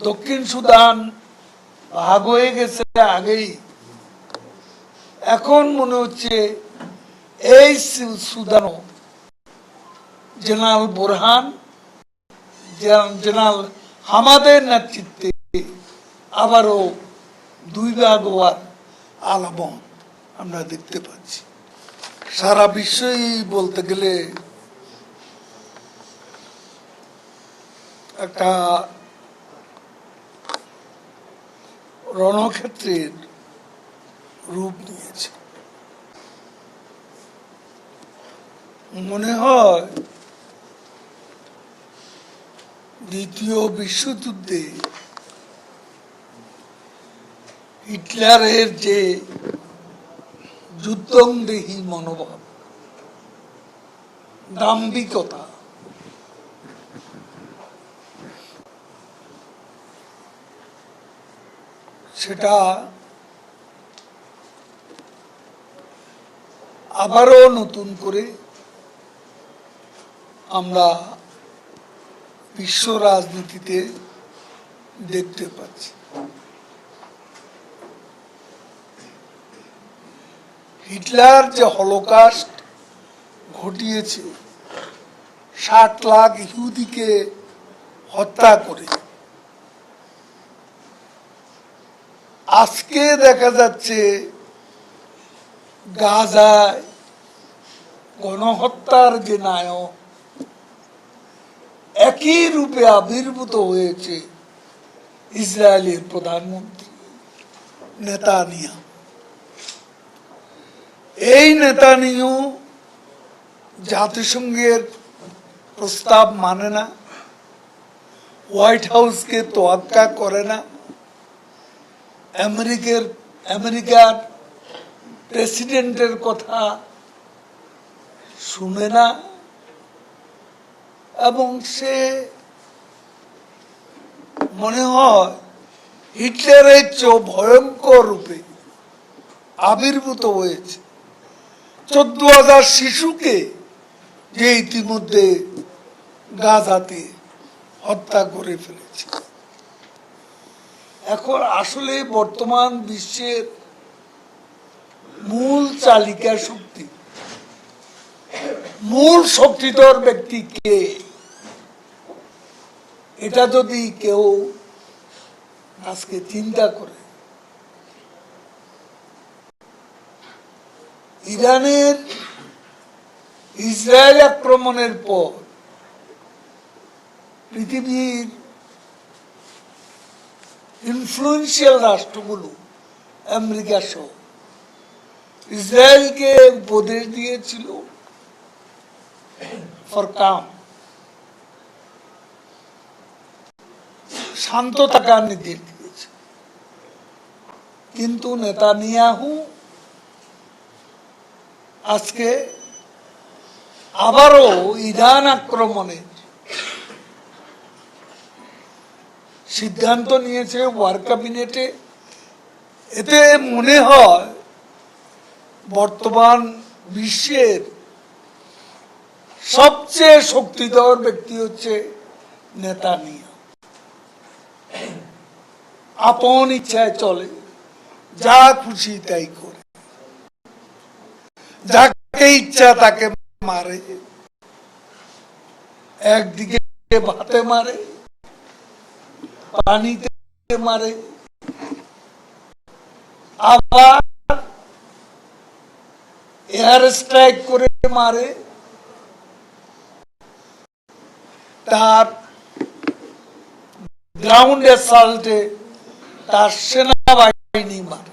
দক্ষিণ সুদান ভাগ হয়ে গেছে আগেই। এখন মনে হচ্ছে এই সুদানও জেনারেল বোরহান জেনারেল হামাদের নেতৃত্বে আবারও দুই ভাগ হওয়ার আলামত আমরা দেখতে পাচ্ছি। সারা বিশ্বই বলতে গেলে একটা রণক্ষেত্রের রূপ নিয়েছে। মনে হয় দ্বিতীয় বিশ্বযুদ্ধে হিটলারের যে যুদ্ধংদেহী মনোভাব দাম্ভিকতা সেটা আবারও নতুন করে আমরা বিশ্ব রাজনীতিতে দেখতে পাচ্ছি। হিটলার যে হলোকাস্ট ঘটিয়েছে, ষাট লাখ ইহুদিকে হত্যা করে আজকে দেখা যাচ্ছে গাজায় গণহত্যার যে নায়ক, একই রূপে আবির্ভূত হয়েছে ইসরায়েলের প্রধানমন্ত্রী নেতানিয়া এই নেতানিয়াহু জাতিসংঘের প্রস্তাব মানে না, হোয়াইট হাউসকে তোয়াক্কা করে না। আমেরিকার আমেরিকার প্রেসিডেন্টের কথা শুনে না, এবং সে মনে হয় হিটলারের চেয়েও ভয়ঙ্কর রূপে আবির্ভূত হয়েছে। চোদ্দ হাজার শিশুকে যে ইতিমধ্যে গাজাতে হত্যা করে ফেলেছে। এখন আসলে বর্তমান বিশ্বের মূল চালিকা শক্তি। মূল শক্তিধর ব্যক্তি কে? এটা যদি কেউ আজকে চিন্তা করে। ইরানের ইসরায়েল আক্রমণের পর পৃথিবীর ইনফ্লুয়েন্সিয়াল রাষ্ট্রগুলো, আমেরিকা সহ। ইসরায়েলকে উপদেশ দিয়েছিল ফর কাম শান্ত থাকার নির্দেশ দিয়েছে। কিন্তু নেতানিয়াহু আজকে আবারও ইরান আক্রমণের সিদ্ধান্ত নিয়েছে ওয়ার ক্যাবিনেটে। এতে মনে হয় বর্তমান বিশ্বের সবচেয়ে শক্তিধর ব্যক্তি হচ্ছে নেতা নিয়ে আপন ইচ্ছায় চলে, যা খুশি তাই করে। যাকে ইচ্ছা তাকে মারে, একদিকে ভাতে মারে পানিতে মারে। আবার এয়ার স্ট্রাইক করে মারে। তার গ্রাউন্ড অ্যাসাল্টে তার সেনাবাহিনী মারে।